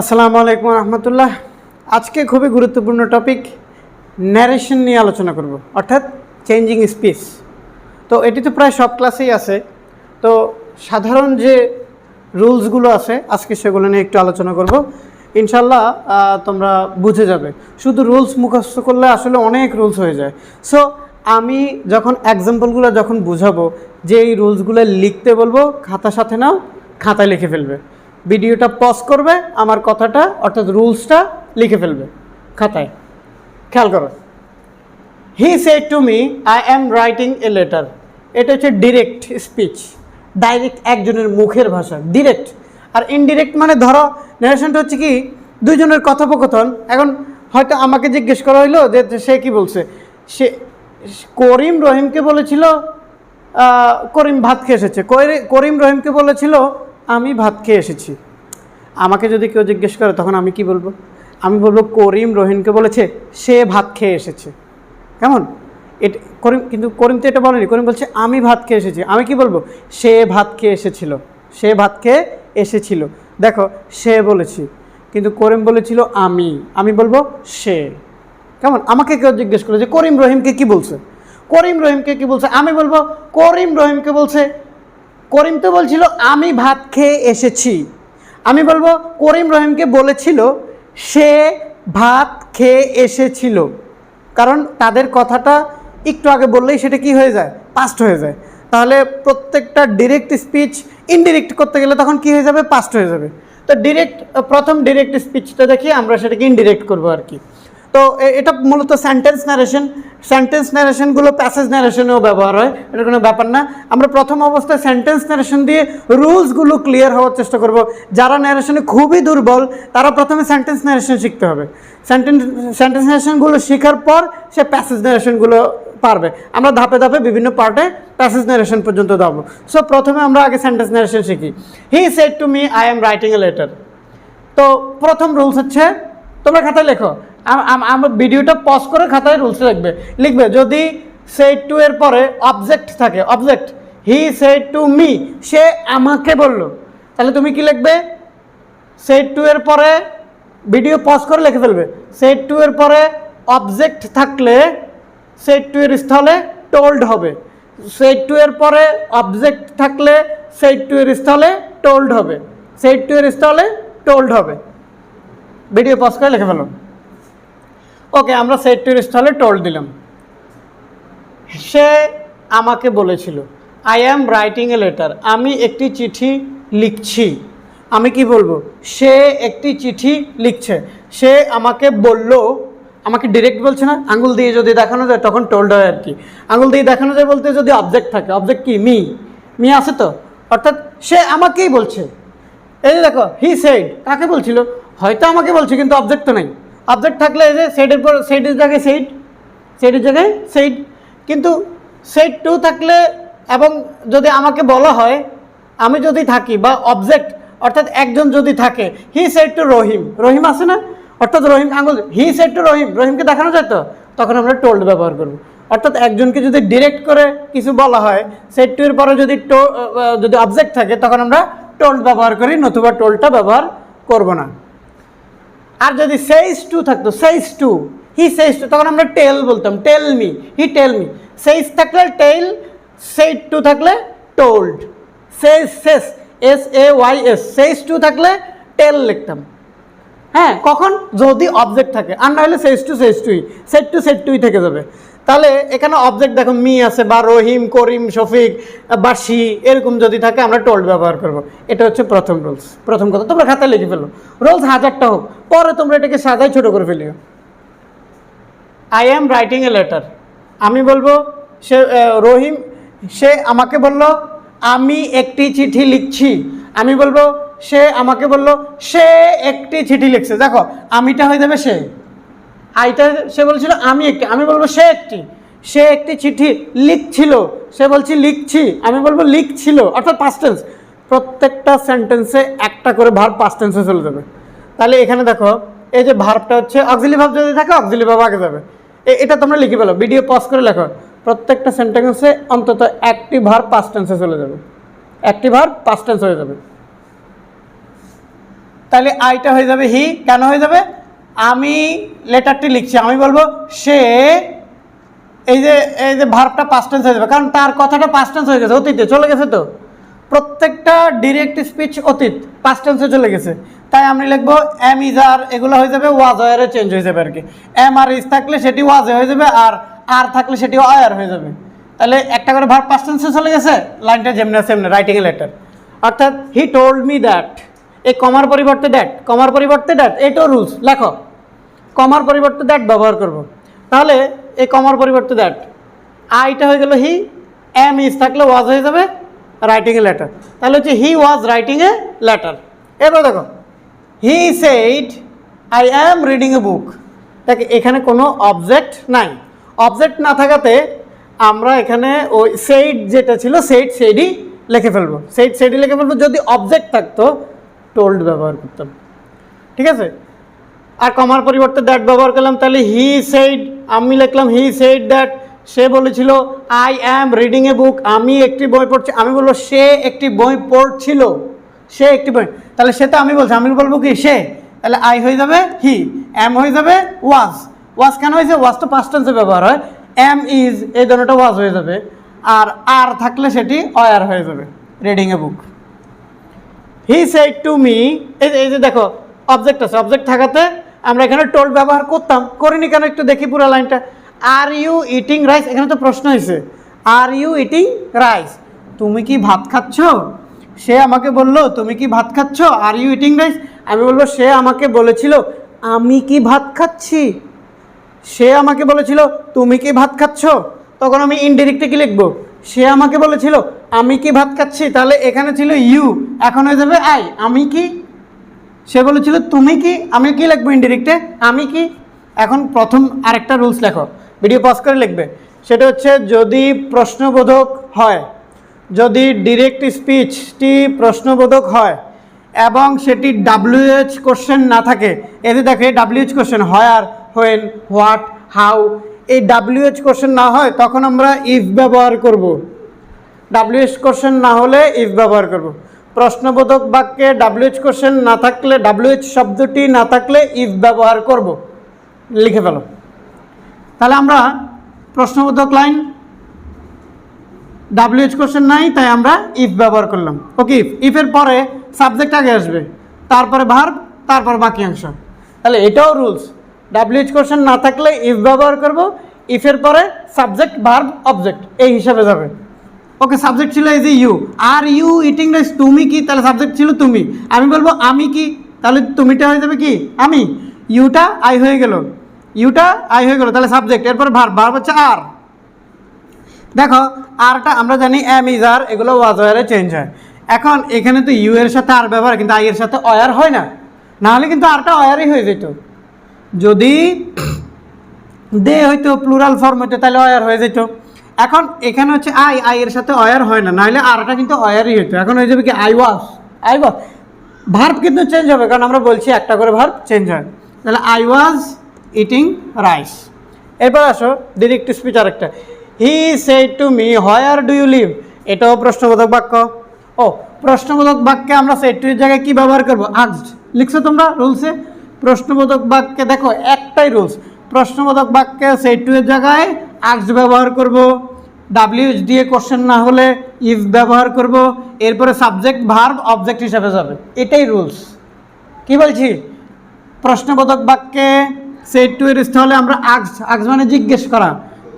আসসালামু আলাইকুম রহমতুল্লাহ। আজকে খুবই গুরুত্বপূর্ণ টপিক ন্যারেশন নিয়ে আলোচনা করব, অর্থাৎ চেঞ্জিং স্পিচ তো এটি তো প্রায় সব ক্লাসেই আছে। তো সাধারণ যে রুলসগুলো আছে, আজকে সেগুলো নিয়ে একটু আলোচনা করব। ইনশাল্লাহ তোমরা বুঝে যাবে। শুধু রুলস মুখস্থ করলে আসলে অনেক রুলস হয়ে যায়। সো আমি যখন এক্সাম্পলগুলো যখন বুঝাবো যে এই রুলসগুলো লিখতে বলব, খাতার সাথে নাও, খাতায় লিখে ফেলবে। ভিডিওটা পজ করবে, আমার কথাটা, অর্থাৎ রুলসটা লিখে ফেলবে। খাতায়। খেয়াল করো। He said to me I am writing a letter এটা হচ্ছে ডিরেক্ট স্পিচ ডাইরেক্ট একজনের মুখের ভাষা। ডিরেক্ট আর ইনডিরেক্ট মানে ধরো নারেশনটা হচ্ছে কি, দুইজনের কথোপকথন। এখন হয়তো আমাকে জিজ্ঞেস করা হইল যে সে কি বলছে? সে, করিম রহিমকে বলেছিল করিম ভাত খেয়ে এসেছে। করিম রহিমকে বলেছিল আমি ভাত খেয়ে এসেছি। আমাকে যদি কেউ জিজ্ঞেস করে, তখন আমি কি বলব? আমি বলব, করিম রহিমকে বলেছে, সে ভাত খেয়ে এসেছে। কেমন? এটা, করিম, কিন্তু করিম তো এটা বলেনি। করিম বলছে, আমি ভাত খেয়ে এসেছি। আমি কি বলব? সে ভাত খেয়ে এসেছিল। সে ভাত খেয়ে এসেছিল। দেখো, সে বলেছি। কিন্তু করিম বলেছিল, আমি। আমি বলব, সে। কেমন? আমাকে কেউ জিজ্ঞেস করে যে, করিম রহিমকে কি বলছে? করিম রহিমকে কি বলছে? আমি বলব, করিম রহিমকে বলছে করিম তো বলছিল, আমি ভাত খেয়ে এসেছি। আমি বলব, করিম রহিমকে বলেছিল, সে ভাত খেয়ে এসেছিল। কারণ তাদের কথাটা একটু আগে বললেই সেটা কি হয়ে যায়? পাস্ট হয়ে যায়। তাহলে প্রত্যেকটা ডিরেক্ট স্পিচ ইনডিরেক্ট করতে গেলে তখন কি হয়ে যাবে? পাস্ট হয়ে যাবে। তো ডিরেক্ট প্রথম ডিরেক্ট স্পিচটা দেখি, আমরা সেটাকে ইনডিরেক্ট করব আর কি। তো এটা মূলত সেন্টেন্স ন্যারেশন সেন্টেন্স ন্যারেশনগুলো প্যাসেজ ন্যারেশনেও ব্যবহার হয়, এটা কোনো ব্যাপার না। আমরা প্রথম অবস্থায় সেন্টেন্স ন্যারেশন দিয়ে রুলসগুলো ক্লিয়ার হওয়ার চেষ্টা করব। যারা ন্যারেশনে খুবই দুর্বল, তারা প্রথমে সেন্টেন্স ন্যারেশন শিখতে হবে। সেন্টেন্স সেন্টেন্স ন্যারেশনগুলো শেখার পর সে প্যাসেজ ন্যারেশনগুলো পারবে। আমরা ধাপে ধাপে বিভিন্ন পার্টে প্যাসেজ ন্যারেশন পর্যন্ত দেবো সো প্রথমে আমরা আগে সেন্টেন্স ন্যারেশন শিখি। He said to me I am writing a letter তো প্রথম রুলস হচ্ছে, তোমরা খাতায় লেখো আমার ভিডিওটা পজ করে খাতায় রুলস লিখবে লিখবে, যদি সেট টু এর পরে অবজেক্ট থাকে object he said to me সে আমাকে বলল। তাহলে তুমি কি লিখবে? সেট টু এর পরে ভিডিও পজ করে লিখে ফেলবে। সেট টু এর পরে অবজেক্ট থাকলে সেট টু এর স্থলে টোল্ড হবে। সেট টু এর পরে অবজেক্ট থাকলে সেট টু এর স্থলে টোল্ড হবে। সেট টু এর স্থলে টোল্ড হবে। ভিডিও পজ করে লিখে ফেলো। ওকে, আমরা সেট স্থলে টোল্ড দিলাম। সে আমাকে বলেছিল I am writing a letter আমি একটি চিঠি লিখছি। আমি কি বলব? সে একটি চিঠি লিখছে। সে আমাকে বলল, আমাকে ডিরেক্ট বলছে না, আঙুল দিয়ে যদি দেখানো যায় তখন টোল্ড হয় আর কি। আঙুল দিয়ে দেখানো যায় বলতে যদি অবজেক্ট থাকে অবজেক্ট কি? মি। মি আছে তো? অর্থাৎ সে আমাকেই বলছে। এই দেখো হি সেড কাকে বলছিল? হয়তো আমাকে বলছে, কিন্তু অবজেক্ট তো নাই। অবজেক্ট থাকলে যে সেডের পর সেডের জায়গায় সেইড সেডের জায়গায় সেইড কিন্তু সেইড টু থাকলে এবং যদি আমাকে বলা হয়, আমি যদি থাকি বা অবজেক্ট অর্থাৎ একজন যদি থাকে হি সেড টু রহিম রহিম আছে না? অর্থাৎ রহিম আঙুল হি সেড টু রহিম রহিমকে দেখানো যায় তো? তখন আমরা টোল্ড ব্যবহার করব। অর্থাৎ একজনকে যদি ডিরেক্ট করে কিছু বলা হয় সেট টু এর পরে যদি টো যদি অবজেক্ট থাকে, তখন আমরা টোল্ড ব্যবহার করি, নতুবা টোল্ডটা ব্যবহার করব না। আর যদি সেইস টু থাকতো says to he says to তখন আমরা টেল বলতাম tell me he tell me says থাকলে টেল সেই টু থাকলে told says says S A Y S says to থাকলে টেল লিখতাম। হ্যাঁ কখন? যদি অবজেক্ট থাকে আর না হলে says to says to said to said to থেকে যাবে। তাহলে এখানে অবজেক্ট দেখো, মি আছে বা রহিম, করিম, শফিক বা শি, এরকম যদি থাকে আমরা টোল্ড ব্যবহার করব। এটা হচ্ছে প্রথম রুলস প্রথম কথা। তোমরা খাতায় লিখে ফেলো। রুলস হাজারটা হোক, পরে তোমরা এটাকে সাজাই ছোট করে ফেলিও। I am writing a letter আমি বলব, সে রহিম, সে আমাকে বলল, আমি একটি চিঠি লিখছি। আমি বলব, সে আমাকে বলল, সে একটি চিঠি লিখছে। দেখো, আমিটা হয়ে যাবে সে। আইটা সে বলছিল, আমি একটি আমি বলব, সে একটি সে একটি চিঠি লিখছিল। সে বলছি, লিখছি। আমি বলব, লিখছিল। অর্থাৎ পাস্ট টেন্স প্রত্যেকটা সেন্টেন্সে একটা করে ভার্ব পাস্ট টেন্সে চলে যাবে। তাহলে এখানে দেখো, এই যে ভার্বটা হচ্ছে অক্সিলি ভাব যদি থাকে অক্সিলি ভাব আগে যাবে। এটা তোমরা লিখে ফেলো ভিডিও পজ করে লেখো। প্রত্যেকটা সেন্টেন্সে অন্তত একটি ভার পাস্ট টেন্সে চলে যাবে। একটি ভার্ব পাস্ট টেন্স হয়ে যাবে। তাহলে আইটা হয়ে যাবে হি কেন হয়ে যাবে? আমি লেটারটি লিখছি, আমি বলব সে এই যে এই যে ভার্বটা পাস্ট টেন্স হয়ে যাবে, কারণ তার কথাটা পাস্ট টেন্স হয়ে গেছে, অতীতে চলে গেছে তো। প্রত্যেকটা ডিরেক্ট স্পিচ অতীত পাস্ট টেন্সে চলে গেছে। তাই আমি লিখব এম ইজ আর এগুলো হয়ে যাবে ওয়াজ ওয়ারে চেঞ্জ হয়ে যাবে আর কি। এম আর ইজ থাকলে সেটি ওয়াজে হয়ে যাবে, আর আর থাকলে সেটি অয়ার হয়ে যাবে। তাহলে একটা করে ভার্ব পাস্ট টেন্সে চলে গেছে, লাইনটা যেমনি এমনি রাইটিং এ লেটার অর্থাৎ হি টোল্ড মি দ্যাট এই কমার পরিবর্তে দ্যাট কমার পরিবর্তে দ্যাট এটাও রুলস লেখো। কমার পরিবর্তে দ্যাট ব্যবহার করব। তাহলে এই কমার পরিবর্তে দ্যাট আইটা হয়ে গেল হি এম ইজ থাকলে ওয়াজ হয়ে যাবে রাইটিং এ লেটার তাহলে হচ্ছে হি ওয়াজ রাইটিং এ লেটার এবার দেখো he said I am reading a book দেখ, এখানে কোনো অবজেক্ট নাই। অবজেক্ট না থাকাতে আমরা এখানে ওই সেইড যেটা ছিল সেইড সেইডই লিখে ফেলব। সেইড সেইডই লিখে ফেলব। যদি অবজেক্ট থাকতো টোল্ড ব্যবহার করতাম। ঠিক আছে? আর কমার পরিবর্তে দ্যাট ব্যবহার করলাম, তাহলে হি সেইড আমি লিখলাম হি সেইড দ্যাট সে বলেছিল আই অ্যাম রিডিং এ বুক আমি একটি বই পড়ছি। আমি বলব, সে একটি বই পড়ছিল। সে একটি বই। তাহলে সে তো আমি বলছি, আমি বলব কি, সে? তাহলে আই হয়ে যাবে হি এম হয়ে যাবে ওয়াজ ওয়াজ কেন হয়েছে? ওয়াজ তো পাঁচ টেন্সে ব্যবহার হয়। এম ইজ এই দুটোটা ওয়াজ হয়ে যাবে। আর আর থাকলে সেটি অয়ার হয়ে যাবে reading a book he said to me এই যে দেখো অবজেক্ট আছে। অবজেক্ট থাকাতে আমরা এখানে টোল ব্যবহার করতাম। করিনি কেন? একটু দেখি পুরো লাইনটা। আর ইউ ইটিং রাইস এখানে তো প্রশ্ন হয়েছে। আর ইউ ইটিং রাইস তুমি কি ভাত খাচ্ছ? সে আমাকে বলল, তুমি কি ভাত খাচ্ছ? আর ইউ ইটিং রাইস আমি বলব, সে আমাকে বলেছিল, আমি কি ভাত খাচ্ছি? সে আমাকে বলেছিল, তুমি কি ভাত খাচ্ছ? তখন আমি ইনডিরেক্টে কি লিখব? সে আমাকে বলেছিল, আমি কি ভাত খাচ্ছি? তাহলে এখানে ছিল ইউ এখন হয়ে যাবে আই আমি কি সে বলেছিল, তুমি কি, আমি কি লিখব ইনডিরেক্টে আমি কি? এখন প্রথম আরেকটা রুলস লেখো। ভিডিও পজ করে লিখবে। সেটা হচ্ছে, যদি প্রশ্নবোধক হয়, যদি ডিরেক্ট স্পিচটি প্রশ্নবোধক হয় এবং সেটি ডাব্লিউএইচ কোশ্চেন না থাকে, এতে দেখে ডাব্লিউএইচ কোশ্চেন হয় আর হোয়েন হোয়াট হাউ এই ডাব্লিউএইচ কোশ্চেন না হয়, তখন আমরা ইফ ব্যবহার করব। ডাব্লিউএইচ কোশ্চেন না হলে ইফ ব্যবহার করব। প্রশ্নবোধক বাক্যে ডাব্লিউএইচ কোশ্চেন না থাকলে ডাব্লিউএইচ শব্দটি না থাকলে ইফ ব্যবহার করব। লিখে ফেলো। তাহলে আমরা প্রশ্নবোধক লাইন ডাব্লিউএইচ কোশ্চেন নাই, তাই আমরা ইফ ব্যবহার করলাম। ওকে ইফ ইফের পরে সাবজেক্ট আগে আসবে, তারপরে ভার্ব তারপর বাকি অংশ। তাহলে এটাও রুলস ডাব্লিউএইচ কোশ্চেন না থাকলে ইফ ব্যবহার করব ইফের পরে সাবজেক্ট ভার্ব অবজেক্ট এই হিসাবে যাবে। ওকে সাবজেক্ট ছিল এই যে you are you eating rice তুমি কি? তাহলে সাবজেক্ট ছিল তুমি. আমি বলব আমি কি? তাহলে তুমিটা হয়ে যাবে কি? আমি। ইউটা আই হয়ে গেল। ইউটা আই হয়ে গেল। তাহলে সাবজেক্ট এরপর ভার্ব ভার্ব হচ্ছে আর দেখো আরটা আমরা জানি এম ইজ আর এগুলো ওয়াজ ওয়ারে চেঞ্জ হয়। এখন এখানে তো ইউ এর সাথে আর ব্যবহার, কিন্তু আই এর সাথে অয়ার হয় না। নাহলে কিন্তু আরটা অয়ারই হয়ে যেত। যদি দে হয়তো প্লুরাল ফর্ম হইতো, তাহলে অয়ার হয়ে যেত। এখন এখানে হচ্ছে আই আই এর সাথে অয়ার হয় না, নাহলে আরটা কিন্তু অয়ারই হইতো। এখন হয়ে যাবে কি I was I was verb কিন্তু চেঞ্জ হবে, কারণ আমরা বলছি একটা করে ভার্ব চেঞ্জ হয়। তাহলে আই ওয়াজ ইটিং রাইস এরপর আসো ডিরেক্ট স্পিচ আরেকটা। He said to me where do you live এটাও প্রশ্নবোধক বাক্য। ও, প্রশ্নবোধক বাক্যে আমরা সেড টু জায়গায় কী ব্যবহার করব? আজড লিখছো তোমরা রুলসে প্রশ্নবোধক বাক্যে দেখো, একটাই রুলস প্রশ্নবোধক বাক্যে সেড টু এর জায়গায় আজড ব্যবহার করব। ডাব্লিউএইচ দিয়ে কোশ্চেন না হলে ইফ ব্যবহার করব, এরপরে সাবজেক্ট ভার্ব অবজেক্ট হিসাবে যাবে। এটাই রুলস কি বলছি? প্রশ্নবোধক বাক্যে সেট টু এর স্থলে আমরা আক্স আক্স মানে জিজ্ঞেস করা।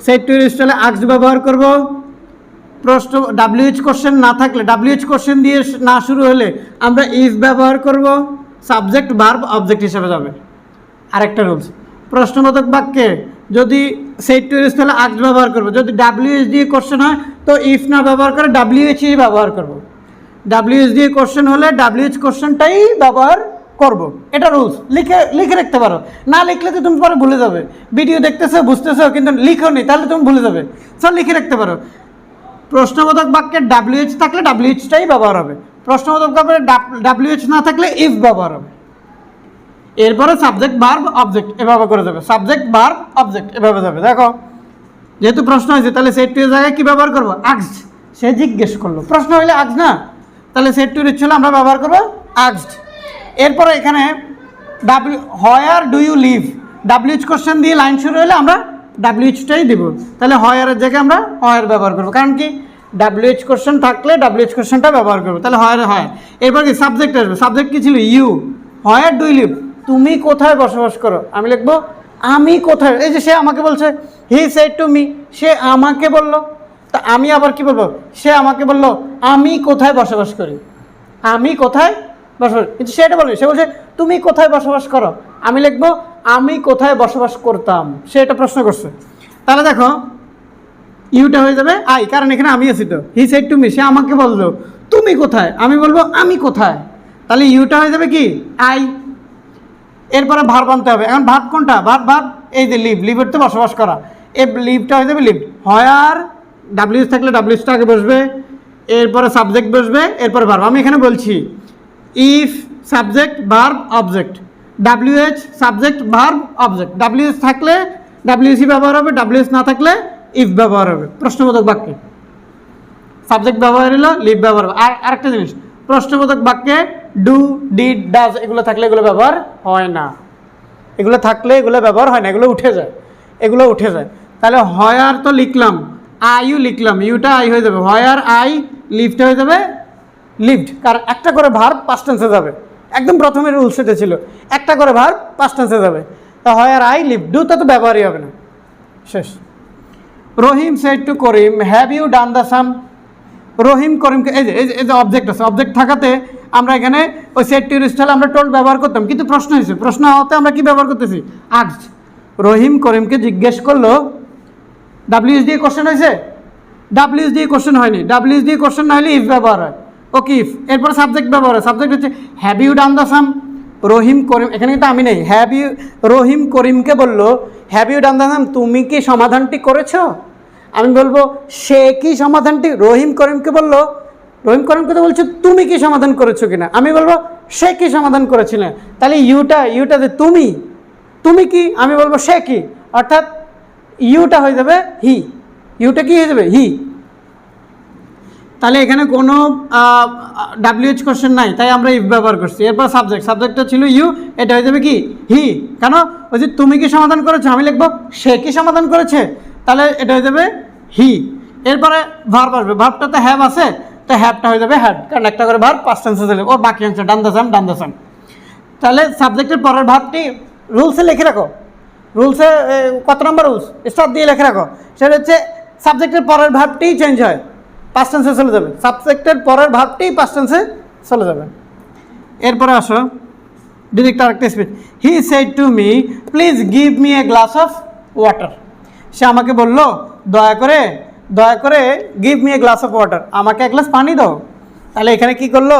সেট টু এর স্থলে আক্স ব্যবহার করব। প্রশ্ন ডাব্লিউএইচ কোশ্চেন না থাকলে ডাব্লিউএইচ কোশ্চেন দিয়ে না শুরু হলে আমরা ইফ ব্যবহার করব সাবজেক্ট ভার্ব অবজেক্ট হিসেবে যাবে। আরেকটা রুলস প্রশ্নবোধক বাক্যে যদি সেট টু এর স্থলে আক্স ব্যবহার করব। যদি ডাব্লিউএইচ দিয়ে কোশ্চেন হয়, তো ইফ না ব্যবহার করে ডাব্লিউএইচই ব্যবহার করব। ডাব্লিউএইচ দিয়ে কোশ্চেন হলে ডাব্লিউএইচ কোশ্চেনটাই ব্যবহার করব। এটা রুলস লিখে লিখে রাখতে পারো। না লিখলে তো তুমি পরে ভুলে যাবে। ভিডিও দেখতেছো, বুঝতেছো, কিন্তু লিখো নি, তাহলে তুমি ভুলে যাবে। সব লিখে রাখতে পারো। প্রশ্নবোধক বাক্যে ডাব্লিউএইচ থাকলে ডাব্লিউএইচটাই ব্যবহার হবে। প্রশ্নবোধক বাক্যে ডাব্লিউএইচ না থাকলে ইফ ব্যবহার হবে। এরপরে সাবজেক্ট ভার্ব অবজেক্ট এভাবে করে যাবে। সাবজেক্ট ভার্ব অবজেক্ট এভাবে যাবে। দেখো, যেহেতু প্রশ্ন হয়েছে, তাহলে সেট টু এর জায়গায় কী ব্যবহার করব? আক্সড সে জিজ্ঞেস করল। প্রশ্ন হইলে আক্স না? তাহলে সেট টু ছিল আমরা ব্যবহার করব আক্সড এরপরে এখানে W where do you live WH question দিয়ে লাইন শুরু হলে আমরা ডাব্লিউচটাই দিব। তাহলে হয়ারের জায়গায় আমরা হয়ার ব্যবহার করব। কারণ কি? ডাব্লিউএইচ কোশ্চেন থাকলে ডাব্লিউএইচ কোশ্চেনটা ব্যবহার করব। তাহলে হয়ারে হয় এরপর কি? সাবজেক্ট আসবে। সাবজেক্ট কি ছিল? You where do you live তুমি কোথায় বসবাস করো? আমি লিখব, আমি কোথায়? এই যে সে আমাকে বলছে হি সেড টু মি সে আমাকে বলল, তা আমি আবার কি বলব? সে আমাকে বলল, আমি কোথায় বসবাস করি? আমি কোথায় বসবাস কিন্তু সে এটা বলবে, সে বলছে, তুমি কোথায় বসবাস করো? আমি লিখব, আমি কোথায় বসবাস করতাম? সে এটা প্রশ্ন করছে। তাহলে দেখো, ইউটা হয়ে যাবে আই, কারণ এখানে আমি আছি তো। হি সেড টু মি সে আমাকে বলল, তুমি কোথায়? আমি বলব, আমি কোথায়? তাহলে ইউটা হয়ে যাবে কি? আই। এরপরে ভার বানতে হবে। এখন ভাব কোনটা? ভাব ভাব এই যে লিভ লিভের তো বসবাস করা। এই লিভটা হয়ে যাবে লিভ হয়ার ডাব্লিউএস থাকলে ডাব্লিউএসটা আগে বসবে, এরপরে সাবজেক্ট বসবে, এরপরে ভার্ব আমি এখানে বলছি if subject verb object WH subject verb object WS থাকলে ডাব্লিউসি ব্যবহার হবে ডাব্লিউএস না থাকলে ইফ ব্যবহার হবে। প্রশ্নবোধক বাক্যে। সাবজেক্ট ব্যবহার হলো লিভ ব্যবহার হবে। আর আরেকটা জিনিস প্রশ্নবোধক বাক্যে ডু ডিড ডাজ এগুলো থাকলে এগুলো ব্যবহার হয় না। এগুলো থাকলে এগুলো ব্যবহার হয় না, এগুলো উঠে যায়, এগুলো উঠে যায়। তাহলে হয়ার তো লিখলাম আইও লিখলাম ইউটা আই হয়ে যাবে। হয়ার আই লিফট হয়ে যাবে লিফট কারণ একটা করে ভার পাঁচ টেন্সে যাবে। একদম প্রথমে রুল সেটা ছিল। একটা করে ভার পাঁচ টেন্সে যাবে। তা হয়ার আই লিফট ডুটা তো ব্যবহারই হবে না। শেষ। Rahim said to Karim have you done the sum Rahim করিমকে এই যে এই যে- অবজেক্ট আছে অবজেক্ট থাকাতে আমরা এখানে ওই সেট টু স্টাইল আমরা টোল ব্যবহার করতাম। কিন্তু প্রশ্ন হয়েছে প্রশ্ন হওয়াতে আমরা কি ব্যবহার করতেছি? আজ রহিম করিমকে জিজ্ঞেস করল ডাব্লিউএস দিয়ে কোশ্চেন হয়েছে? ডাব্লিউএস দিয়ে কোশ্চেন হয়নি। ডাব্লিউএস দিয়ে কোশ্চেন না হলে ইফ ব্যবহার হয়। ওকে ইফ এরপর সাবজেক্ট ব্যবহার হয়। সাবজেক্ট হচ্ছে have you done the sum Rahim Karim এখানে কিন্তু আমি নেই। হ্যাভ ইউ রহিম করিমকে বলল have you done the sum তুমি কি সমাধানটি করেছ? আমি বলব, সে কি সমাধানটি রহিম করিমকে বলল? রহিম করিমকে তো বলছো, তুমি কি সমাধান করেছ কিনা? আমি বলব, সে কি সমাধান করেছিল? তাহলে ইউটা ইউটা যে তুমি তুমি কি? আমি বলব, সে কি? অর্থাৎ ইউটা হয়ে যাবে হি। ইউটা কি হয়ে যাবে? হি। তাহলে এখানে কোনো ডাব্লিউএইচ কোশ্চেন নাই, তাই আমরা ইফ ব্যবহার করছি। এরপর সাবজেক্ট সাবজেক্টটা ছিল ইউ এটা হয়ে যাবে কি? হি। কেন? ওই যে তুমি কি সমাধান করেছ? আমি লিখব, সে কি সমাধান করেছে? তাহলে এটা হয়ে যাবে হি এরপরে ভার্ব আসবে। ভার্বটা তো হ্যাভ আছে, তো হ্যাভটা হয়ে যাবে হ্যাড কারণ একটা করে ভার্ব পাঁচ টেন্সে দিলে ওর বাকি অংশ ডান দাসাম ডান দাসাম তাহলে সাবজেক্টের পরের ভাবটি রুলসে লিখে রাখো। রুলসে কত নম্বর রুলস স্টার দিয়ে লিখে রাখো। সেটা হচ্ছে সাবজেক্টের পরের ভাবটিই চেঞ্জ হয় পাঁচ টেন্সে চলে যাবে। সাবজেক্টের পরের ভাবটিই পাঁচ টেন্সে চলে যাবে। এরপরে আসো ডিরেক্ট আরেকটা speech he said to me please give me a glass of water সে আমাকে বলল, দয়া করে দয়া করে give me a glass of water আমাকে এক গ্লাস পানি দাও। তাহলে এখানে কি করল?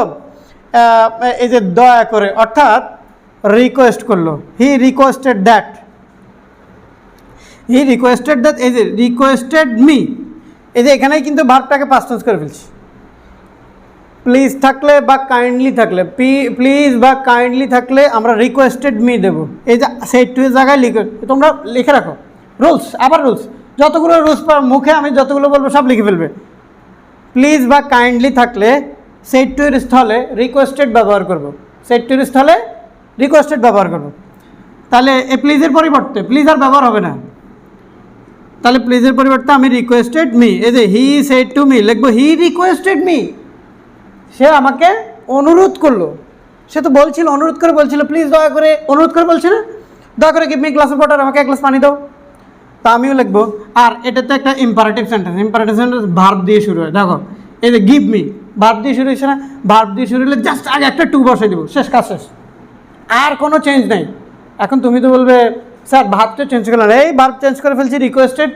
এই যে দয়া করে, অর্থাৎ রিকোয়েস্ট করল। He requested that he requested that এই যে রিকোয়েস্টেড মি এই যে এখানেই কিন্তু ভার্বটাকে পাস টেন্স করে ফেলছি। প্লিজ থাকলে বা কাইন্ডলি থাকলে প্লিজ বা কাইন্ডলি থাকলে আমরা রিকোয়েস্টেড মি দেবো। এই যে, সেই টু জায়গায় লিখে, তোমরা লিখে রাখো। রুলস আবার রুলস যতগুলো রুলস মুখে আমি যতগুলো বলব সব লিখে ফেলবে। প্লিজ বা কাইন্ডলি থাকলে সেই টুর স্থলে রিকোয়েস্টেড ব্যবহার করব। সেই টুর স্থলে রিকোয়েস্টেড ব্যবহার করব। তাহলে এ প্লিজের পরিবর্তে প্লিজ আর ব্যবহার হবে না। তাহলে প্লিজের পরিবর্তে আমি রিকোয়েস্টেড মি এই যে হি সেট টু মি লিখব হি রিকোয়েস্টেড মি সে আমাকে অনুরোধ করল। সে তো বলছিল, অনুরোধ করে বলছিল প্লিজ দয়া করে, অনুরোধ করে বলছে না? দয়া করে গিভ মি গ্লাস ওয়াটার আমাকে এক গ্লাস পানি দাও। তা আমিও লিখব। আর এটাতে একটা imperative sentence imperative sentence verb দিয়ে শুরু হয়। দেখো, এই যে গিভ মি ভার্ব দিয়ে শুরু হয়েছে না? ভার্ব দিয়ে শুরু হলে জাস্ট আগে একটা টু বসে দেবো, শেষ কাজ শেষ। আর কোনো চেঞ্জ নেই। এখন তুমি তো বলবে, স্যার ভার্বটা চেঞ্জ করলেন এই ভার্ব চেঞ্জ করে ফেলছি রিকোয়েস্টেড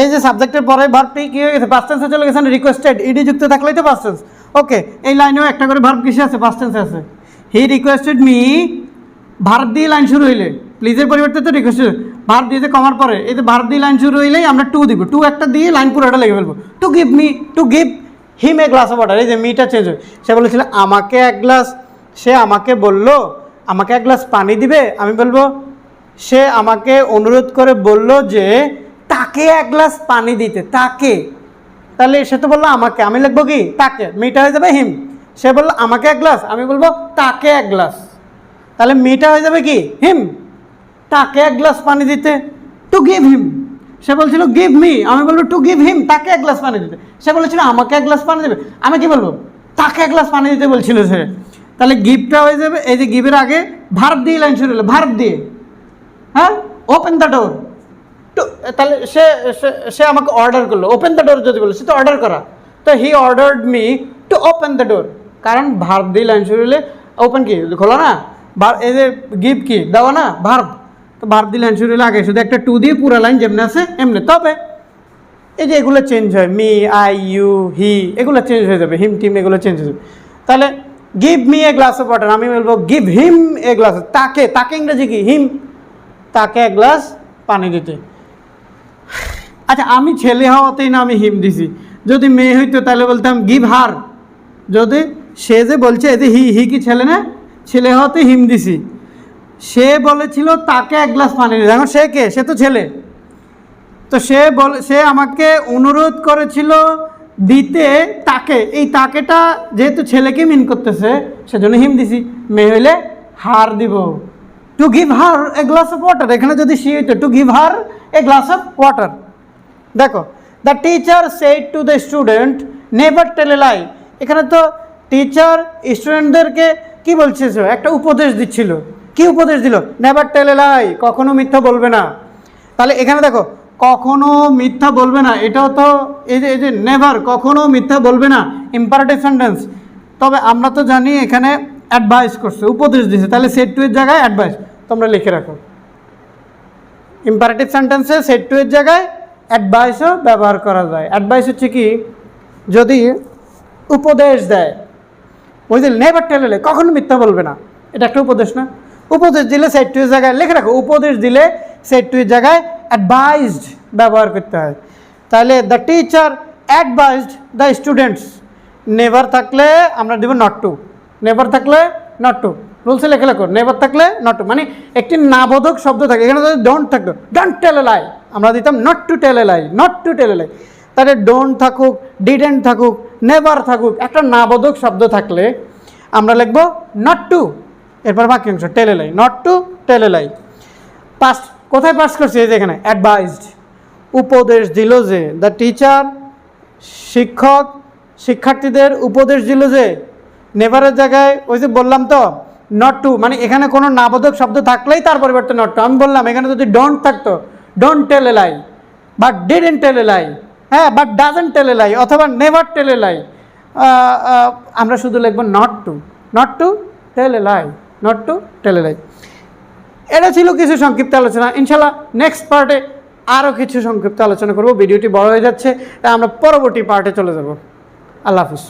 এই যে সাবজেক্টের পরে ভার্বটি কী হয়ে গেছে? পাস্ট টেন্সে চলে গেছে না? রিকোয়েস্টেড ইডি যুক্ত থাকলেই তো টেন্স ওকে এই লাইনেও একটা করে ভার্ব কিসে আছে? টেন্সে আছে। হি রিকোয়েস্টেড মি ভার্ব দিয়ে লাইন শুরু হইলে। প্লিজের পরিবর্তে তো রিকোয়েস্টেড ভার্ব দিয়ে কমার পরে, এই যে ভার্ব দিয়ে লাইন শুরু হইলেই আমরা টু দিব। টু একটা দিয়ে লাইন পুরোটা লেগে ফেলব। To give me to give him a glass of water এই যে মিটা চেঞ্জ হয় সে বলেছিল, আমাকে এক গ্লাস সে আমাকে বলল, আমাকে এক গ্লাস পানি দিবে? আমি বলব, সে আমাকে অনুরোধ করে বলল যে, তাকে এক গ্লাস পানি দিতে, তাকে। তাহলে সে তো বলল, আমাকে, আমি লিখব কি? তাকে। মিটা হয়ে যাবে হিম সে বলল, আমাকে এক গ্লাস আমি বলব, তাকে এক গ্লাস তাহলে মিটা হয়ে যাবে কি? হিম তাকে এক গ্লাস পানি দিতে টু গিভ হিম সে বলছিল গিভ মি আমি বলব টু গিভ হিম তাকে এক গ্লাস পানি দিতে। সে বলেছিল, আমাকে এক গ্লাস পানি দেবে? আমি কি বলব? তাকে এক গ্লাস পানি দিতে বলছিল সে। তাহলে গিফটটা হয়ে যাবে, এই যে গিভের আগে ভার্ব দিয়ে লাইন শুরু হলো, ভার্ব দিয়ে। হ্যাঁ? ওপেন দ্য ডোর টু তাহলে সে, সে- আমাকে অর্ডার করল। ওপেন দ্য ডোর যদি বলে, সে তো অর্ডার করা। তো he ordered me to open the door কারণ ভার্ব দিয়ে লাইন শুরু হলে ওপেন কি, খোলা না? এই যে গিভ কি, দেওয়া না? ভার্ব। তো দিয়ে লাইন শুরু হলে আগে শুধু একটা টু দিয়ে পুরো লাইন যেমনি আছে, এমনি। তবে এই যে এগুলো চেঞ্জ হয় মি আই ইউ হি এগুলো চেঞ্জ হয়ে যাবে হিম টিম এগুলো চেঞ্জ হয়ে যাবে। তাহলে give me a glass of water আমি বলব গিভ হিম এ গ্লাস তাকে তাকে ইংরেজি কি? হিম তাকে এক গ্লাস পানি দিতে। আচ্ছা আমি ছেলে হওয়াতেই না আমি হিম দিছি। যদি মেয়ে হইতো, তাহলে বলতাম গিভ হার যদি সে যে বলছে যে হি হি কি ছেলে না? ছেলে হওয়াতে হিম দিছি। সে বলেছিল, তাকে এক গ্লাস পানি দিতে এখন সে কে? সে তো ছেলে। তো সে বলে, সে আমাকে অনুরোধ করেছিল দিতে তাকে। এই তাকেটা যেহেতু ছেলেকে মিন করতেছে, সেজন্য হিম দিছি। মেয়ে হইলে হার দিব। To give her a glass of water এখানে যদি সি হইতো to give her a glass of water দেখো the teacher said to the student never tell lie এখানে তো টিচার স্টুডেন্টদেরকে কি বলছে? একটা উপদেশ দিচ্ছিল। কি উপদেশ দিল? নেভার টেলে লাই কখনো মিথ্যা বলবে না। তাহলে এখানে দেখো, কখনো মিথ্যা বলবে না, এটাও তো এই যে এই যে নেভার কখনো মিথ্যা বলবে না ইম্পারেটিভ সেন্টেন্স তবে আমরা তো জানি এখানে অ্যাডভাইস করছে, উপদেশ দিছে। তাহলে সেট টু এর জায়গায় অ্যাডভাইস তোমরা লিখে রাখো। ইম্পারেটিভ সেন্টেন্সে সেট টু এর জায়গায় অ্যাডভাইসও ব্যবহার করা যায়। অ্যাডভাইস হচ্ছে কি? যদি উপদেশ দেয়, ওই যে নেভার টেলেলে কখনো মিথ্যা বলবে না। এটা একটা উপদেশ না? উপদেশ দিলে সেট টু জায়গায় লিখে রাখো। উপদেশ দিলে সেট টু জায়গায় অ্যাডভাইসড ব্যবহার করতে হয়। তাহলে the teacher advised the students never থাকলে আমরা দেবো নট টু নেভার থাকলে নট টু রুলসে লেখে লেখো নেভার থাকলে নট টু মানে একটি নাবোধক শব্দ থাকে, এখানে যদি ডোন্ট থাকতো ডোন্ট টেল এ লাই আমরা দিতাম not to tell a lie not to tell a lie তাহলে ডোন্ট থাকুক ডিডেন্ট থাকুক নেভার থাকুক, একটা নাবোধক শব্দ থাকলে আমরা লিখব নট টু এরপর বাক্যাংশ টেলে লাই নট টু টেলে লাই পাস কোথায় পাস করছে? এই যে এখানে অ্যাডভাইসড উপদেশ দিল যে দ্য টিচার শিক্ষক, শিক্ষার্থীদের উপদেশ দিল যে নেভারের জায়গায়, ওই যে বললাম তো নট টু মানে এখানে কোনো নাবোধক শব্দ থাকলেই তার পরিবর্তে নট টু আমি বললাম, এখানে যদি ডোন্ট থাকতো ডোন্ট টেল এ লাই বা ডিডেন্ট টেল এ লাই হ্যাঁ but doesn't tell a lie অথবা নেভার টেল এ লাই আমরা শুধু লিখব not to not to tell a lie not to টেলারাইজ এটা ছিল কিছু সংক্ষিপ্ত আলোচনা। ইনশাল্লাহ নেক্সট পার্টে আরও কিছু সংক্ষিপ্ত আলোচনা করব। ভিডিওটি বড় হয়ে যাচ্ছে, তাই আমরা পরবর্তী পার্টে চলে যাব। আল্লাহ হাফিজ।